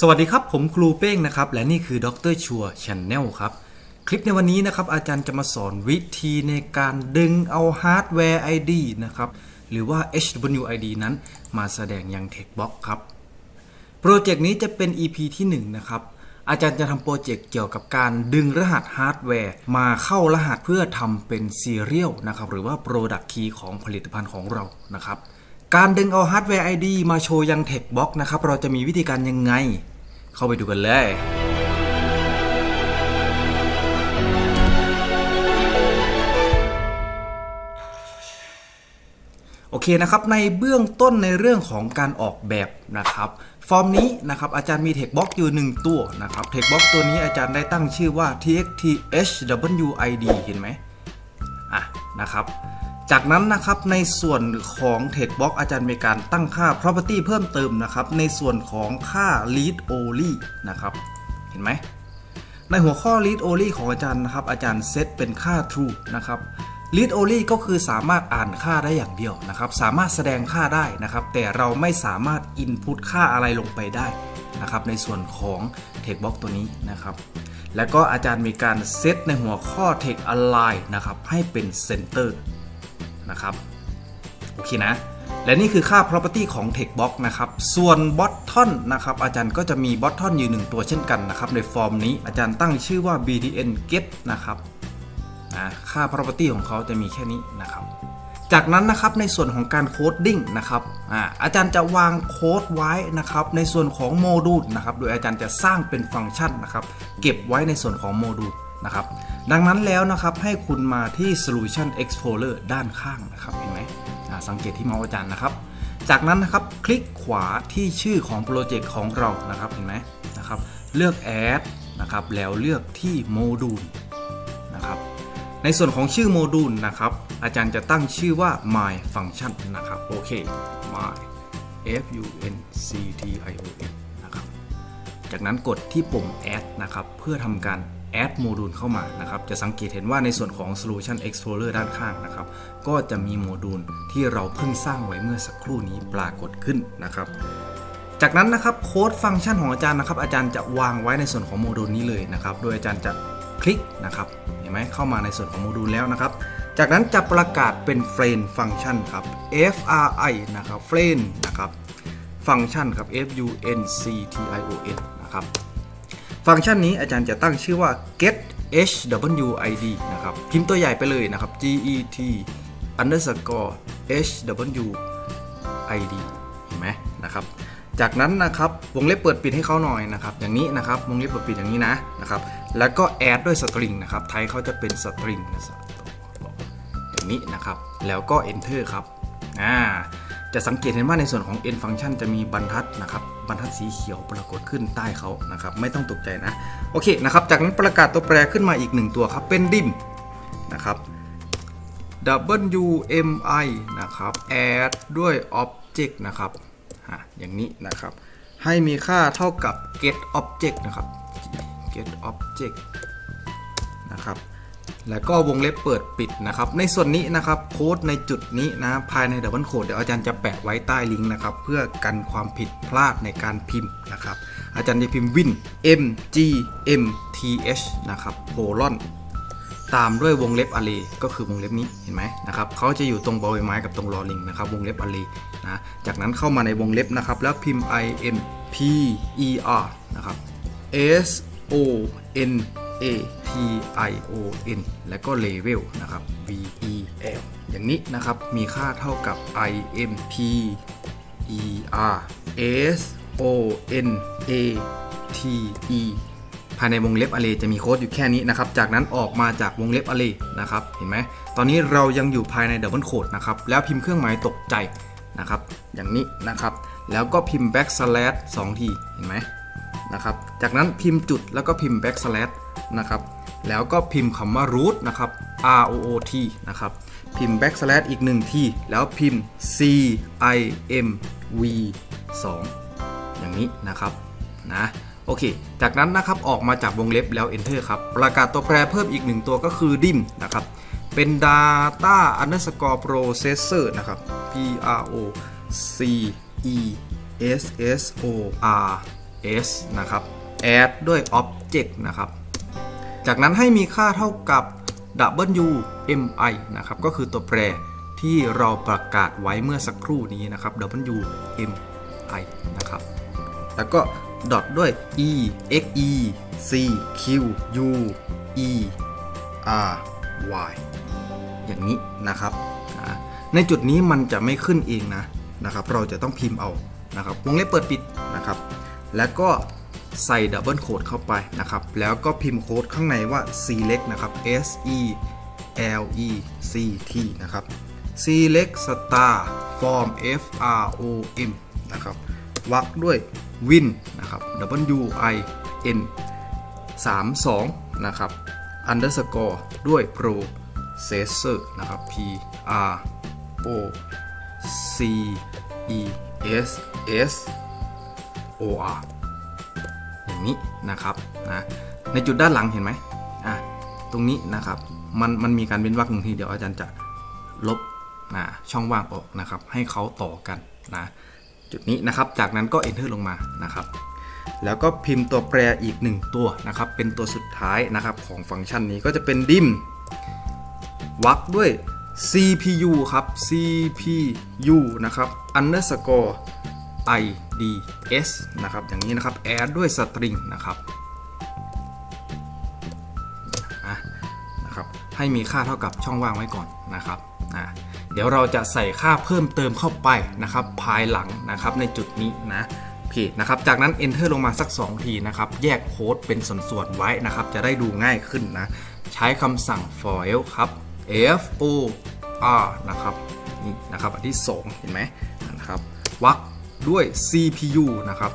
สวัสดีครับ ผมครูเป้งนะครับ และนี่คือดรชัวช n แนลครับ คลิปในวันนี้นะครับ อาจารย์จะมาสอนวิธีในการดึงเอาฮาร์ดแวร์ ID นะครับ หรือว่า HWID นั้นมาแสดงยัง TechBox ครับ โปรเจกต์นี้จะเป็น EP ที่ 1 นะครับ อาจารย์จะทำโปรเจกต์เกี่ยวกับการดึงรหัสฮาร์ดแวร์ มาเข้ารหัสเพื่อทำเป็น Serial นะครับ หรือว่า Product Key ของผลิตภัณฑ์ของเรานะครับ การดึงเอาฮาร์ดแวร์ ID มาโชว์ยัง TechBox นะครับ เราจะมีวิธีการยังไง เข้าไปดูกันเลยโอเคนะครับในเบื้องต้นในเรื่องของการออกแบบนะครับ ฟอร์มนี้นะครับอาจารย์มี Textbox อยู่ 1 ตัวนะครับ Textbox ตัวนี้อาจารย์ได้ตั้งชื่อว่า txthwid เห็นไหมอะนะครับ จากนั้นนะครับในส่วนของ Textbox อาจารย์มีการตั้งค่า property เพิ่มเติมนะครับ ในส่วนของค่า read only นะครับ เห็นไหม ในหัวข้อ read only ของอาจารย์นะครับ อาจารย์เซตเป็นค่า true นะครับ read only ก็คือสามารถอ่านค่าได้อย่างเดียวนะครับ สามารถแสดงค่าได้นะครับ แต่เราไม่สามารถ input ค่าอะไรลงไปได้นะครับ ในส่วนของ textbox ตัวนี้นะครับแล้วก็อาจารย์มีการเซตในหัวข้อ text align นะครับให้เป็น center นะครับโอเคนะ และนี่คือค่า property ของ textbox นะครับ ส่วน button นะครับ อาจารย์ก็จะมี button อยู่หนึ่งตัวเช่นกันนะครับ ในฟอร์มนี้อาจารย์ตั้งชื่อว่า btn get นะครับนะค่า property ของเขาจะมีแค่นี้นะครับจากนั้นนะครับในส่วนของการโคดดิ้งนะครับอาอาจารย์จะวางโค้ดไว้นะครับในส่วนของโมดูลนะครับโดยอาจารย์จะสร้างเป็นฟังก์ชันนะครับเก็บไว้ในส่วนของโมดูลนะครับ ดังนั้นแล้วนะครับให้คุณมาที่ Solution Explorer ด้านข้างนะครับเห็นไหมสังเกตที่เมาส์อาจารย์นะครับ จากนั้นนะครับคลิกขวาที่ชื่อของโปรเจกต์ของเรานะครับเห็นไหมนะครับเลือก Add นะครับแล้วเลือกที่โมดูลนะครับในส่วนของชื่อโมดูลนะครับอาจารย์จะตั้งชื่อว่า my function นะครับโอเค my f u n c t i o n นะครับจากนั้นกดที่ปุ่ม add นะครับเพื่อทำการ add โมดูลเข้ามานะครับ จะสังเกตเห็นว่าในส่วนของ solution explorer ด้านข้างนะครับ ก็จะมีโมดูลที่เราเพิ่งสร้างไว้เมื่อสักครู่นี้ปรากฏขึ้นนะครับ จากนั้นนะครับโค้ดฟังก์ชันของอาจารย์นะครับ อาจารย์จะวางไว้ในส่วนของโมดูลนี้เลยนะครับ โดยอาจารย์จะคลิกนะครับ เห็นไหมเข้ามาในส่วนของโมดูลแล้วนะครับ จากนั้นจะประกาศเป็น friend function ครับ fri นะครับ friend นะครับ ฟังก์ชันครับ f u n c t i o n นะครับ ฟังก์ชันนี้อาจารย์จะตั้งชื่อว่า get hwid นะครับพิมพ์ตัวใหญ่ไปเลยนะครับ get underscore hwid เห็นไหมนะครับจากนั้นนะครับวงเล็บเปิดปิดให้เขาหน่อยนะครับอย่างนี้นะครับวงเล็บเปิดปิดอย่างนี้นะนะครับแล้วก็ add ด้วย string นะครับไทยเขาจะเป็น string นะครับอย่างนี้นะครับแล้วก็ enter ครับอ่า จะสังเกตเห็นว่าในส่วนของ end function จะมีบรรทัดนะครับบรรทัดสีเขียวปรากฏขึ้นใต้เขานะครับไม่ต้องตกใจนะโอเคนะครับจากนั้นประกาศตัวแปรขึ้นมาอีกหนึ่งตัวครับเป็น dim นะครับ WMI นะครับ add ด้วย object นะครับอะอย่างนี้นะครับให้มีค่าเท่ากับ get object นะครับ get object นะครับ แล้วก็วงเล็บเปิดปิดนะครับ ในส่วนนี้นะครับโค้ดในจุดนี้นะภายใน Double Code เดี๋ยวอาจารย์จะแปะไว้ใต้ลิงก์นะครับ เพื่อกันความผิดพลาดในการพิมพ์นะครับ อาจารย์จะพิมพ์ win m g m t h นะครับโ o ลอนตามด้วยวงเล็บ array ก็คือวงเล็บนี้เห็นไหมนะครับเขาจะอยู่ตรงบอใบไม้กับตรงลอลิงนะครับ วงเล็บ array นะจากนั้นเข้ามาในวงเล็บนะครับ แล้วพิมพ์ i m p e r นะครับ s o n a t i o n แล้วก็ level นะครับ v e l อย่างนี้นะครับ มีค่าเท่ากับ i m p e r s o n a t e ภายในวงเล็บ array จะมีโค้ดอยู่แค่นี้นะครับ จากนั้นออกมาจากวงเล็บ array นะครับ เห็นไหม ตอนนี้เรายังอยู่ภายใน double quote นะครับ แล้วพิมพ์เครื่องหมายตกใจนะครับ อย่างนี้นะครับ แล้วก็พิมพ์ backslash 2ที เห็นไหมนะครับ จากนั้นพิมพ์จุดแล้วก็พิมพ์ backslash นะครับ แล้วก็พิมพ์คำว่า root นะครับ r o o t นะครับ พิมพ์ backslash อีก1ที แล้วพิมพ์ c i m v 2อย่างนี้นะครับนะโอเค จากนั้นนะครับออกมาจากวงเล็บแล้ว enter ครับ ประกาศตัวแปรเพิ่มอีกหนึ่งตัวก็คือ dim นะครับเป็น data underscore processor นะครับ p r o c e s s o r s นะครับ add ด้วย object นะครับ จากนั้นให้มีค่าเท่ากับ WMI นะครับก็คือตัวแปรที่เราประกาศไว้เมื่อสักครู่นี้นะครับ WMI นะครับแล้วก็ดอทด้วย e x e c q u e r y อย่างนี้นะครับนะในจุดนี้มันจะไม่ขึ้นเองนะนะครับ เราจะต้องพิมพ์เอานะครับวงเล็บเปิดปิดนะครับ แล้วก็ ใส่ดับเบิลโคดเข้าไปนะครับ แล้วก็พิมพ์โค้ดข้างในว่า select นะครับ s e l e c t นะครับ select star form f r o m นะครับวักด้วย win นะครับ w i n 32 นะครับ underscore ด้วย processor นะครับ p r o c e s s o r อย่างนี้นะครับนะในจุดด้านหลังเห็นไหมอะตรงนี้นะครับมันมันมีการเว้นวรรคหนึ่งทีเดี๋ยวอาจารย์จะลบนะช่องว่างออกนะครับ ให้เขาต่อกันนะจุดนี้นะครับ จากนั้นก็ enter ลงมานะครับ แล้วก็พิมพ์ตัวแปรอีก 1 ตัวนะครับ เป็นตัวสุดท้ายนะครับของฟังก์ชันนี้ก็จะเป็นดิมวักด้วย CPU ครับ CPU นะครับ underscore ids นะครับอย่างนี้นะครับ add ด้วย string นะครับนะครับให้มีค่าเท่ากับช่องว่างไว้ก่อนนะครับอะเดี๋ยวเราจะใส่ค่าเพิ่มเติมเข้าไปนะครับภายหลังนะครับในจุดนี้นะโอเคนะครับจากนั้น enter ลงมาสัก 2 ทีนะครับ แยกโค้ดเป็นส่วนๆไว้นะครับ จะได้ดูง่ายขึ้นนะ ใช้คำสั่ง for l ครับ f o r นะครับนี่นะครับ อันที่ 2 เห็นไหมนะครับวัก ด้วย CPU นะครับ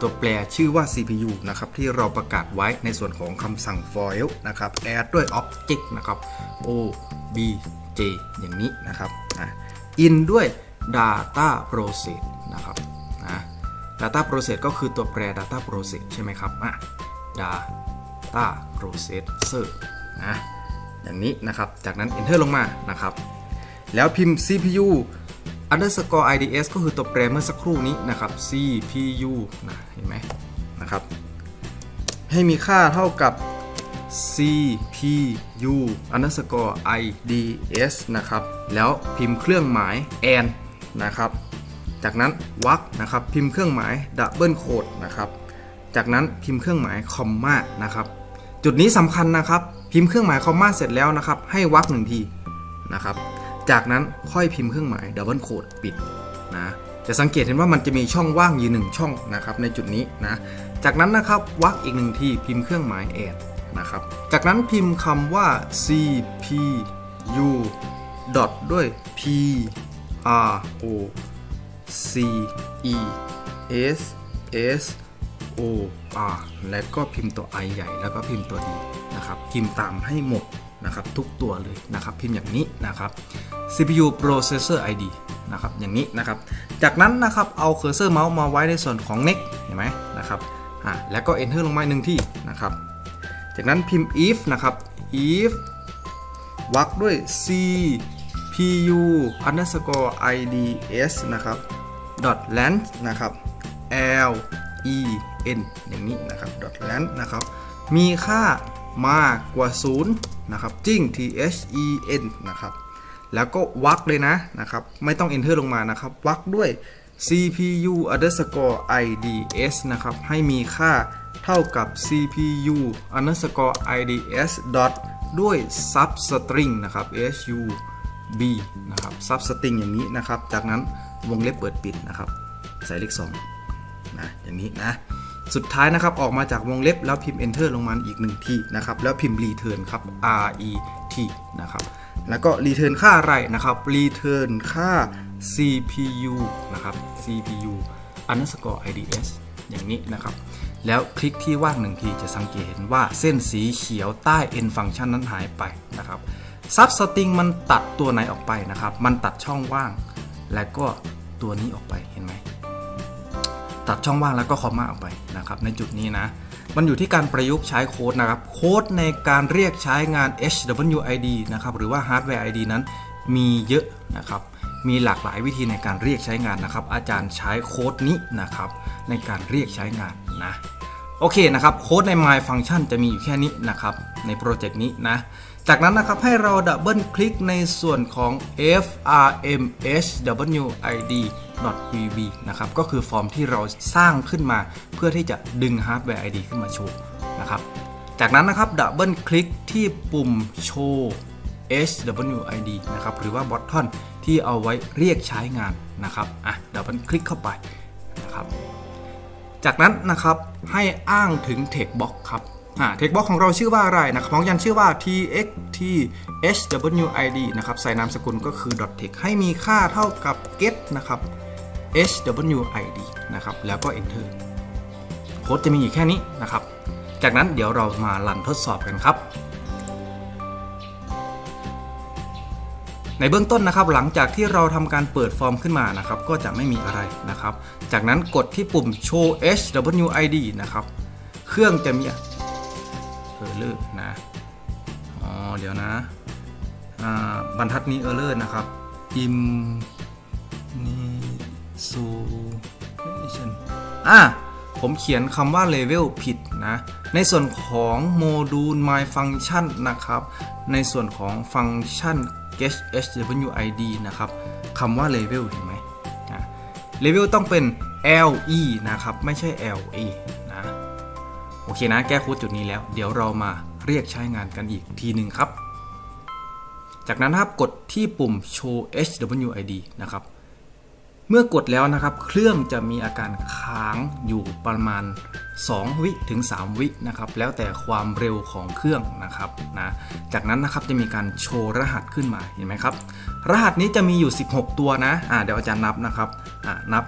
ตัวแปรชื่อว่า CPU นะครับที่เราประกาศไว้ในส่วนของคำสั่ง for นะครับ add ด้วย object นะครับ o b j อย่างนี้นะครับนะ in ด้วย data process นะครับนะ data process ก็คือตัวแปร data process ใช่ไหมครับอะ data processor นะอย่างนี้นะครับ จากนั้น enter ลงมานะครับ แล้วพิมพ์ CPU underscore IDS ก็คือตัวแปรเมื่อสักครู่นี้นะครับ CPU นะเห็นไหมนะครับ ให้มีค่าเท่ากับ CPU underscore IDS นะครับ แล้วพิมพ์เครื่องหมาย and นะครับ จากนั้นวักนะครับ พิมพ์เครื่องหมาย double quote นะครับ จากนั้นพิมพ์เครื่องหมายคอมมานะครับ จุดนี้สำคัญนะครับ พิมพ์เครื่องหมายคอมมาเสร็จแล้วนะครับ ให้วักหนึ่งทีนะครับ จากนั้นค่อยพิมพ์เครื่องหมายดับเบิลโคดปิดนะจะสังเกตเห็นว่ามันจะมีช่องว่างอยู่หนึ่งช่องนะครับในจุดนี้นะ จากนั้นนะครับวักอีกหนึ่งทีพิมพ์เครื่องหมายแอดนะครับ จากนั้นพิมพ์คำว่า cpu ดอทด้วย p r o c e s s o r และก็พิมพ์ตัว i ใหญ่แล้วก็พิมพ์ตัว d นะครับ พิมพ์ตามให้หมดนะครับทุกตัวเลยนะครับ พิมพ์อย่างนี้นะครับ CPU processor ID นะครับอย่างนี้นะครับจากนั้นนะครับเอาเคอร์เซอร์เมาส์มาไว้ในส่วนของ next เห็นไหมนะครับอ่าแล้วก็ enter ลงมาหนึ่งที่นะครับจากนั้นพิมพ์ if นะครับ if วักด้วย CPU underscore IDS นะครับ dot length นะครับ L E N อย่างนี้นะครับ dot length นะครับ มีค่ามากกว่า 0 นะครับ จริง T H E N นะครับ แล้วก็วักเลยนะนะครับ ไม่ต้อง enter ลงมานะครับ วักด้วย CPU underscore IDS นะครับ ให้มีค่าเท่ากับ CPU underscore IDS dot ด้วย substring นะครับ S U B นะครับ substring อย่างนี้นะครับ จากนั้นวงเล็บเปิดปิดนะครับ ใส่เลข2นะอย่างนี้นะ สุดท้ายนะครับ ออกมาจากวงเล็บแล้วพิมพ์ enter ลงมาอีกหนึ่งทีนะครับ แล้วพิมพ์ return ครับ R E T นะครับ แล้วก็ return ค่าอะไรนะครับ return ค่า CPU นะครับ CPU underscore IDS อย่างนี้นะครับ แล้วคลิกที่ว่างหนึ่งทีจะสังเกตเห็นว่าเส้นสีเขียวใต้ end function นั้นหายไปนะครับ substring มันตัดตัวไหนออกไปนะครับ มันตัดช่องว่าง และก็ตัวนี้ออกไปเห็นไหมตัดช่องว่างแล้วก็คอมมาออกไปนะครับ ในจุดนี้นะ มันอยู่ที่การประยุกต์ใช้โค้ดนะครับ โค้ดในการเรียกใช้งาน HWID นะครับ หรือว่า Hardware ID นั้นมีเยอะนะครับ มีหลากหลายวิธีในการเรียกใช้งานนะครับ อาจารย์ใช้โค้ดนี้นะครับ ในการเรียกใช้งานนะ โอเคนะครับ โค้ดใน My Function จะมีอยู่แค่นี้นะครับ ในโปรเจกต์นี้นะ จากนั้นนะครับให้เราดับเบิลคลิกในส่วนของ frmhwid.vb นะครับก็คือฟอร์มที่เราสร้างขึ้นมา เพื่อที่จะดึง Hardware ID ขึ้นมาโชว์นะครับจากนั้นนะครับดับเบิลคลิกที่ปุ่มโชว์ HWID นะครับหรือว่า button ที่เอาไว้เรียกใช้งานนะครับอะดับเบิลคลิกเข้าไปนะครับจากนั้นนะครับให้อ้างถึง textbox ครับ อ่า textbox ของเราชื่อว่าอะไรนะครับของยันชื่อว่า txt hwid นะครับใส่นามสกุลก็คือ .text ให้มีค่าเท่ากับ get นะครับ hwid นะครับแล้วก็ enter โค้ดจะมีอยู่แค่นี้นะครับ จากนั้นเดี๋ยวเรามาลันทดสอบกันครับในเบื้องต้นนะครับหลังจากที่เราทำการเปิดฟอร์มขึ้นมานะครับก็จะไม่มีอะไรนะครับ จากนั้นกดที่ปุ่ม show hwid นะครับ เครื่องจะมี เออร์เลอร์นะ อ๋อ เดี๋ยวนะอ่าบรรทัดนี้เออร์เลอร์นะครับ im ni so nation อะผมเขียนคำว่า level ผิดนะ ในส่วนของโมดูล my function นะครับ ในส่วนของฟังก์ชัน get hwid นะครับคำว่า level เห็นไหม level ต้องเป็น le นะครับ ไม่ใช่ le โอเคนะแก้โค้ดจุดนี้แล้ว เดี๋ยวเรามาเรียกใช้งานกันอีกทีหนึ่งครับ จากนั้นนะครับกดที่ปุ่ม show hwid นะครับ เมื่อกดแล้วนะครับ เครื่องจะมีอาการค้างอยู่ประมาณ 2 วิถึง 3 วินะครับ แล้วแต่ความเร็วของเครื่องนะครับนะจากนั้นนะครับจะมีการโชว์รหัสขึ้นมาเห็นไหมครับ รหัสนี้จะมีอยู่ 16 ตัวนะอ่าเดี๋ยวอาจารย์นับนะครับอ่านับ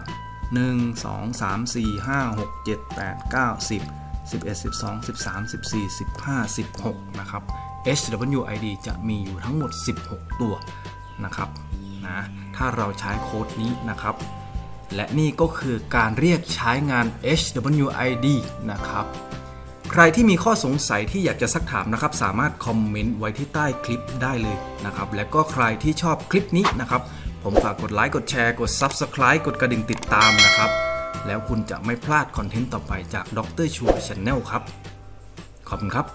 1 2 3 4 5 6 7 8 9 10 11 12 13 14 15 16 นะครับ HWID จะมีอยู่ทั้งหมด 16 ตัวนะครับนะถ้าเราใช้โค้ดนี้นะครับ และนี่ก็คือการเรียกใช้งาน HWID นะครับ ใครที่มีข้อสงสัยที่อยากจะซักถามนะครับ สามารถคอมเมนต์ไว้ที่ใต้คลิปได้เลยนะครับ และก็ใครที่ชอบคลิปนี้นะครับ ผมฝากกดไลค์ กดแชร์ กด Subscribe กดกระดิ่งติดตามนะครับ แล้วคุณจะไม่พลาดคอนเทนต์ต่อไปจากดรชัวร์ช n แนลครับ ขอบคุณครับ